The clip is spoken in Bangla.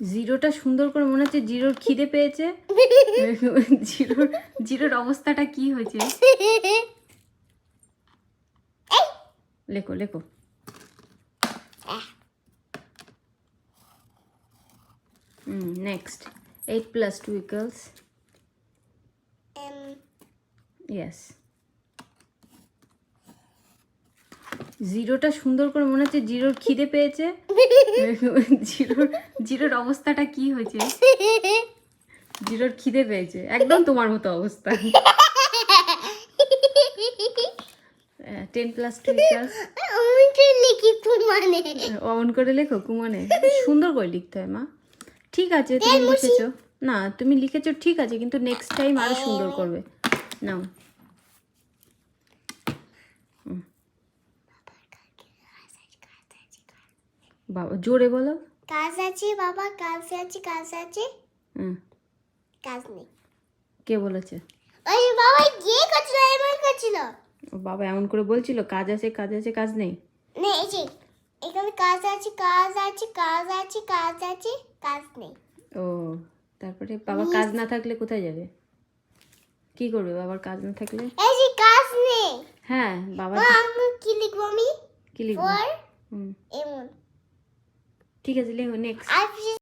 জিরোটা সুন্দর করে মনে হচ্ছে জিরোর খিদে পেয়েছে। জিরোর জিরোর অবস্থাটা কি হয়েছে? লেখো লেখো। হুম next eight plus two equals Um, জিরোটা সুন্দর করে মনে হচ্ছে জিরোর খিদে পেয়েছে। জিরোর জিরোর অবস্থাটা কি হয়েছে? জিরোর খিদে পেয়েছে। একদম তোমার মতো অবস্থা। টেন প্লাস টু ইকুয়ালস আমি তো লিখি মানে করে লেখো কুমনে। সুন্দর করে লিখতে হয় মা। ঠিক আছে তুমি লিখেছো। না তুমি লিখেছো ঠিক আছে কিন্তু নেক্সট টাইম আরও সুন্দর করবে। নাও। হুম। বাবা জোরে বলো। কাজ আছে বাবা কাজ আছে কাজ আছে। হুম। কাজ নেই। কে বলেছে? ওই বাবা গিয়ে করছিল? এমন করছিল? ও বাবা এমন করে বলছিল কাজ আছে কাজ আছে কাজ নেই। না এই যে এখানে কাজ আছে কাজ আছে কাজ আছে কাজ আছে কাজ নেই। ও তারপরে বাবা কাজ না থাকলে কোথায় যাবে? কি করবে বাবার কাজ না থাকলে? এই যে কাজ নেই। হ্যাঁ বাবা আমি কি লিখব আমি? কি লিখবে? হুম। ঠিক আছে লেখো নেক্সট